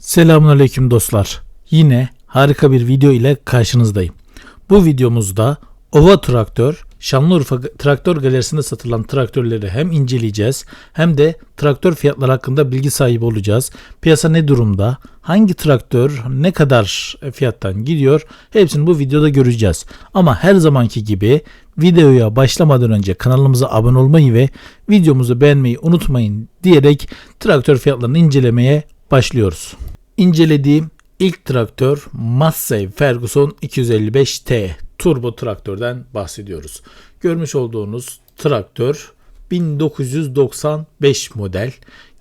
Selamünaleyküm dostlar. Yine harika bir video ile karşınızdayım. Bu videomuzda Ova Traktör, Şanlıurfa Traktör Galerisi'nde satılan traktörleri hem inceleyeceğiz hem de traktör fiyatları hakkında bilgi sahibi olacağız. Piyasa ne durumda? Hangi traktör ne kadar fiyattan gidiyor? Hepsini bu videoda göreceğiz. Ama her zamanki gibi videoya başlamadan önce kanalımıza abone olmayı ve videomuzu beğenmeyi unutmayın diyerek traktör fiyatlarını incelemeye başlıyoruz. İncelediğim ilk traktör Massey Ferguson 255T turbo traktörden bahsediyoruz. Görmüş olduğunuz traktör 1995 model.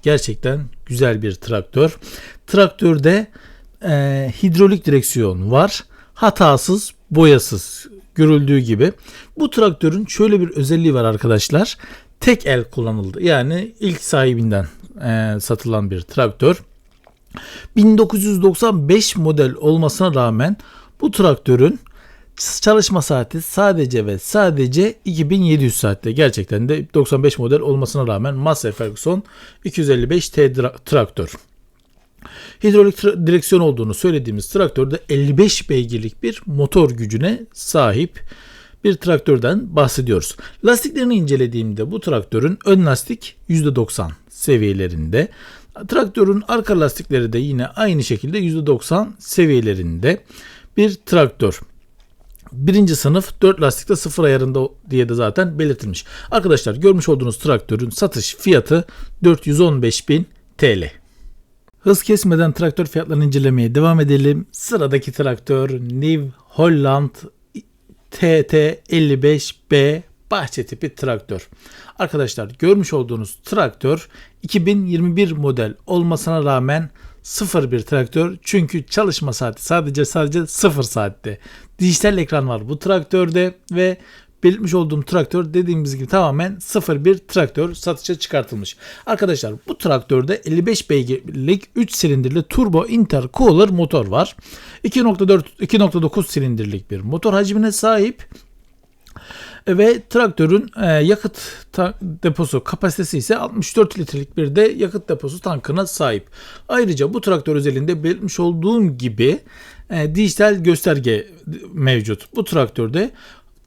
Gerçekten güzel bir traktör. Traktörde e, hidrolik direksiyon var. Hatasız, boyasız görüldüğü gibi. Bu traktörün şöyle bir özelliği var arkadaşlar. Tek el kullanıldı. Yani ilk sahibinden e, satılan bir traktör. 1995 model olmasına rağmen bu traktörün çalışma saati sadece ve sadece 2700 saatte. Gerçekten de 95 model olmasına rağmen Massey Ferguson 255T traktör. Hidrolik tra- direksiyon olduğunu söylediğimiz traktörde 55 beygirlik bir motor gücüne sahip bir traktörden bahsediyoruz. Lastiklerini incelediğimde bu traktörün ön lastik %90 seviyelerinde. Traktörün arka lastikleri de yine aynı şekilde %90 seviyelerinde bir traktör. Birinci sınıf 4 lastikte sıfır ayarında diye de zaten belirtilmiş. Arkadaşlar görmüş olduğunuz traktörün satış fiyatı 415.000 TL. Hız kesmeden traktör fiyatlarını incelemeye devam edelim. Sıradaki traktör New Holland TT55B bahçe tipi traktör. Arkadaşlar görmüş olduğunuz traktör 2021 model olmasına rağmen sıfır bir traktör. Çünkü çalışma saati sadece sadece sıfır saatte. Dijital ekran var bu traktörde ve belirtmiş olduğum traktör dediğimiz gibi tamamen sıfır bir traktör satışa çıkartılmış. Arkadaşlar bu traktörde 55 beygirlik 3 silindirli turbo intercooler motor var. 2.4 2.9 silindirlik bir motor hacmine sahip ve traktörün e, yakıt deposu kapasitesi ise 64 litrelik bir de yakıt deposu tankına sahip. Ayrıca bu traktör özelinde belirtmiş olduğum gibi e, dijital gösterge mevcut. Bu traktörde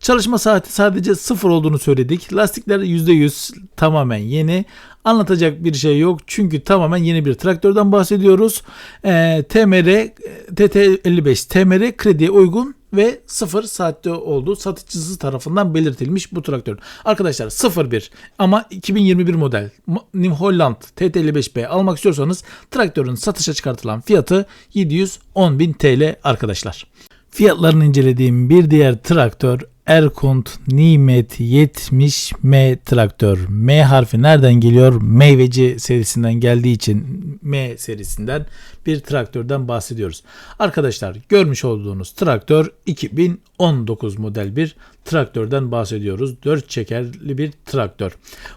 Çalışma saati sadece sıfır olduğunu söyledik. Lastikler %100 tamamen yeni. Anlatacak bir şey yok çünkü tamamen yeni bir traktörden bahsediyoruz. E, TMR TT55 TMR krediye uygun ve 0 saatte olduğu satıcısı tarafından belirtilmiş bu traktör. Arkadaşlar 01 ama 2021 model New Holland TT55B almak istiyorsanız traktörün satışa çıkartılan fiyatı 710.000 TL arkadaşlar. Fiyatlarını incelediğim bir diğer traktör Erkunt Nimet 70M traktör. M harfi nereden geliyor? Meyveci serisinden geldiği için M serisinden bir traktörden bahsediyoruz. Arkadaşlar görmüş olduğunuz traktör 2019 model bir traktörden bahsediyoruz. 4 çekerli bir traktör.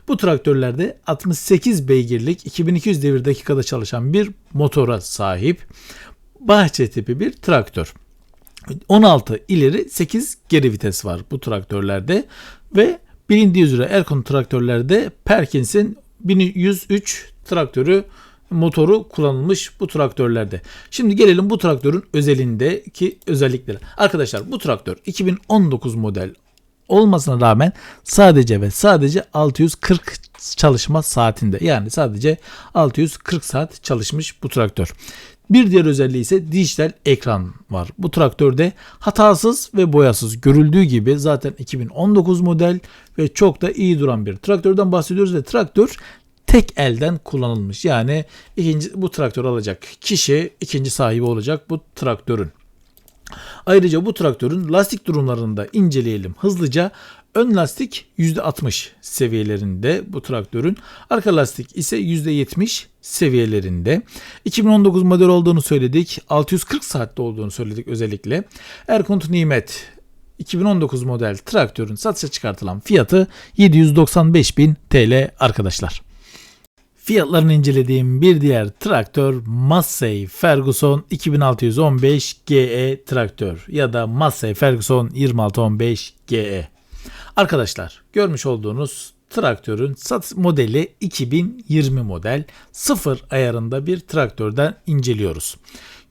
Bu traktörlerde 68 beygirlik 2200 devir dakikada çalışan bir motora sahip bahçe tipi bir traktör. 16 ileri 8 geri vites var bu traktörlerde ve bilindiği üzere Erkon traktörlerde Perkins'in 1103 traktörü motoru kullanılmış bu traktörlerde. Şimdi gelelim bu traktörün özelindeki özelliklere. Arkadaşlar bu traktör 2019 model olmasına rağmen sadece ve sadece 640 çalışma saatinde yani sadece 640 saat çalışmış bu traktör. Bir diğer özelliği ise dijital ekran var. Bu traktörde hatasız ve boyasız görüldüğü gibi zaten 2019 model ve çok da iyi duran bir traktörden bahsediyoruz ve traktör tek elden kullanılmış. Yani ikinci bu traktör alacak kişi ikinci sahibi olacak bu traktörün. Ayrıca bu traktörün lastik durumlarını da inceleyelim hızlıca. Ön lastik %60 seviyelerinde bu traktörün. Arka lastik ise %70 seviyelerinde. 2019 model olduğunu söyledik. 640 saatte olduğunu söyledik özellikle. Erkunt Nimet 2019 model traktörün satışa çıkartılan fiyatı 795.000 TL arkadaşlar. Fiyatlarını incelediğim bir diğer traktör Massey Ferguson 2615 GE traktör ya da Massey Ferguson 2615 GE. Arkadaşlar görmüş olduğunuz traktörün sat modeli 2020 model 0 ayarında bir traktörden inceliyoruz.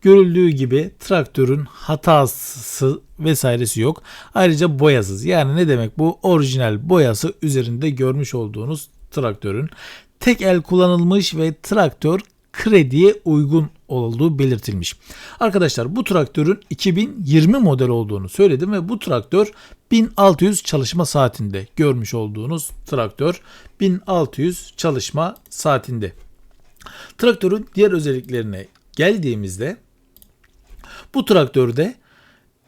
Görüldüğü gibi traktörün hatası vesairesi yok. Ayrıca boyasız. Yani ne demek bu? Orijinal boyası üzerinde görmüş olduğunuz traktörün tek el kullanılmış ve traktör krediye uygun olduğu belirtilmiş. Arkadaşlar bu traktörün 2020 model olduğunu söyledim ve bu traktör 1600 çalışma saatinde görmüş olduğunuz traktör 1600 çalışma saatinde. Traktörün diğer özelliklerine geldiğimizde bu traktörde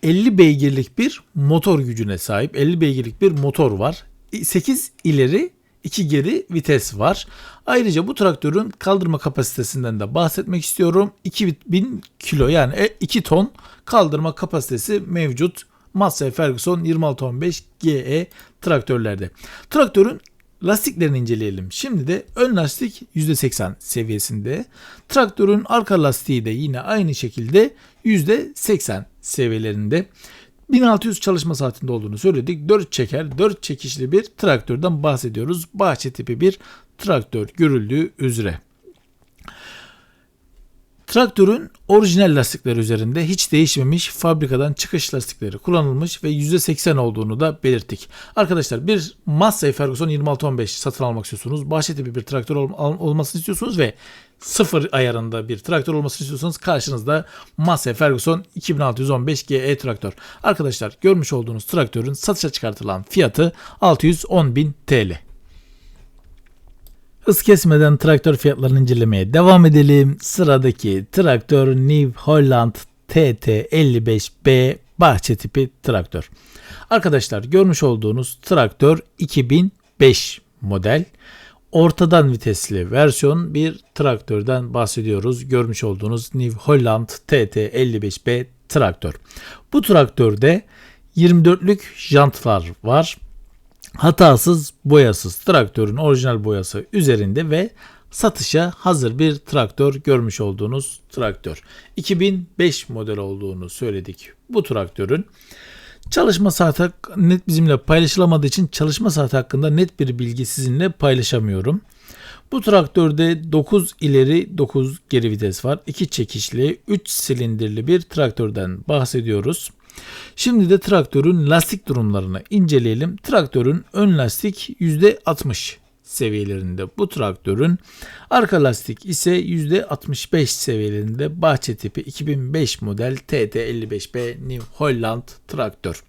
50 beygirlik bir motor gücüne sahip. 50 beygirlik bir motor var. 8 ileri 2 geri vites var. Ayrıca bu traktörün kaldırma kapasitesinden de bahsetmek istiyorum. 2000 kilo yani 2 ton kaldırma kapasitesi mevcut. Massey Ferguson 2615 GE traktörlerde. Traktörün lastiklerini inceleyelim. Şimdi de ön lastik %80 seviyesinde. Traktörün arka lastiği de yine aynı şekilde %80 seviyelerinde. 1600 çalışma saatinde olduğunu söyledik. 4 çeker, 4 çekişli bir traktörden bahsediyoruz. Bahçe tipi bir traktör görüldüğü üzere. Traktörün orijinal lastikleri üzerinde hiç değişmemiş fabrikadan çıkış lastikleri kullanılmış ve %80 olduğunu da belirttik. Arkadaşlar bir Massey Ferguson 2615 satın almak istiyorsunuz. Bahçe tipi bir traktör ol- olmasını istiyorsunuz ve sıfır ayarında bir traktör olmasını istiyorsanız karşınızda Massey Ferguson 2615 GE traktör. Arkadaşlar görmüş olduğunuz traktörün satışa çıkartılan fiyatı 610.000 TL. Hız kesmeden traktör fiyatlarını incelemeye devam edelim. Sıradaki traktör New Holland TT55B bahçe tipi traktör. Arkadaşlar görmüş olduğunuz traktör 2005 model. Ortadan vitesli versiyon bir traktörden bahsediyoruz. Görmüş olduğunuz New Holland TT55B traktör. Bu traktörde 24'lük jantlar var hatasız boyasız traktörün orijinal boyası üzerinde ve satışa hazır bir traktör görmüş olduğunuz traktör. 2005 model olduğunu söyledik bu traktörün. Çalışma saati net bizimle paylaşılamadığı için çalışma saati hakkında net bir bilgi sizinle paylaşamıyorum. Bu traktörde 9 ileri 9 geri vites var. 2 çekişli 3 silindirli bir traktörden bahsediyoruz. Şimdi de traktörün lastik durumlarını inceleyelim. Traktörün ön lastik %60 seviyelerinde bu traktörün arka lastik ise %65 seviyelerinde bahçe tipi 2005 model TT55B New Holland traktör.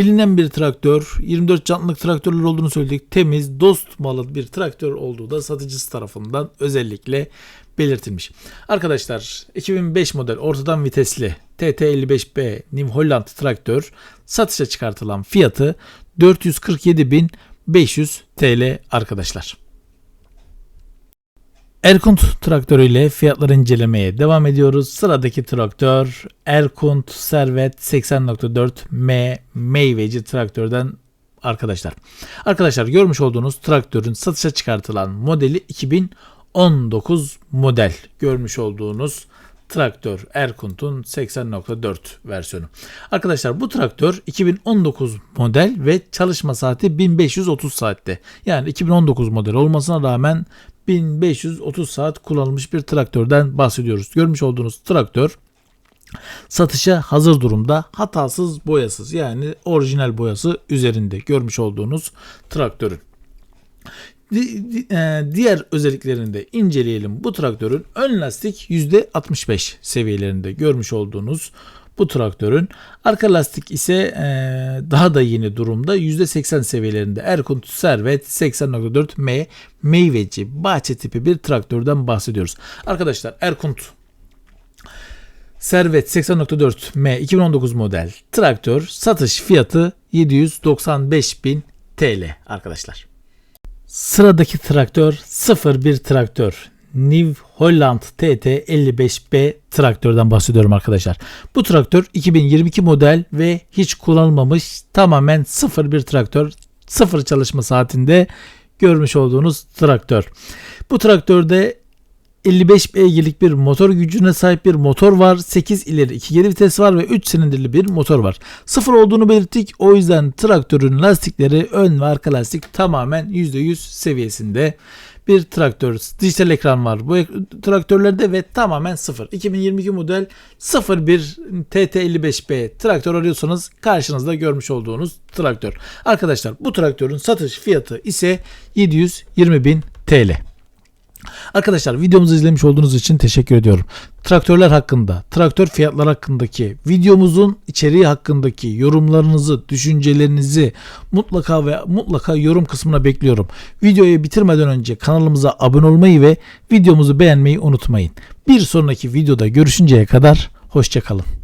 Bilinen bir traktör, 24 jantlık traktörler olduğunu söyledik. Temiz, dost malı bir traktör olduğu da satıcısı tarafından özellikle belirtilmiş. Arkadaşlar 2005 model ortadan vitesli TT55B New Holland traktör satışa çıkartılan fiyatı 447.500 TL arkadaşlar. Erkunt traktörü ile fiyatları incelemeye devam ediyoruz. Sıradaki traktör Erkunt Servet 80.4 M meyveci traktörden arkadaşlar. Arkadaşlar görmüş olduğunuz traktörün satışa çıkartılan modeli 2019 model görmüş olduğunuz traktör Erkunt'un 80.4 versiyonu. Arkadaşlar bu traktör 2019 model ve çalışma saati 1530 saatte. Yani 2019 model olmasına rağmen 1530 saat kullanılmış bir traktörden bahsediyoruz. Görmüş olduğunuz traktör satışa hazır durumda hatasız boyasız yani orijinal boyası üzerinde görmüş olduğunuz traktörün. E, diğer özelliklerini de inceleyelim. Bu traktörün ön lastik %65 seviyelerinde görmüş olduğunuz bu traktörün arka lastik ise e, daha da yeni durumda %80 seviyelerinde Erkunt Servet 80.4 M meyveci bahçe tipi bir traktörden bahsediyoruz. Arkadaşlar Erkunt Servet 80.4 M 2019 model traktör satış fiyatı 795.000 TL arkadaşlar. Sıradaki traktör 01 traktör. New Holland TT 55B traktörden bahsediyorum arkadaşlar. Bu traktör 2022 model ve hiç kullanılmamış tamamen 01 traktör. Sıfır çalışma saatinde görmüş olduğunuz traktör. Bu traktörde 55 beygirlik bir motor gücüne sahip bir motor var. 8 ileri 2 geri vites var ve 3 silindirli bir motor var. Sıfır olduğunu belirttik. O yüzden traktörün lastikleri ön ve arka lastik tamamen %100 seviyesinde. Bir traktör, dijital ekran var bu traktörlerde ve tamamen sıfır. 2022 model 01 TT55B traktör arıyorsanız karşınızda görmüş olduğunuz traktör. Arkadaşlar bu traktörün satış fiyatı ise 720.000 TL. Arkadaşlar videomuzu izlemiş olduğunuz için teşekkür ediyorum. Traktörler hakkında, traktör fiyatları hakkındaki, videomuzun içeriği hakkındaki yorumlarınızı, düşüncelerinizi mutlaka ve mutlaka yorum kısmına bekliyorum. Videoyu bitirmeden önce kanalımıza abone olmayı ve videomuzu beğenmeyi unutmayın. Bir sonraki videoda görüşünceye kadar hoşçakalın.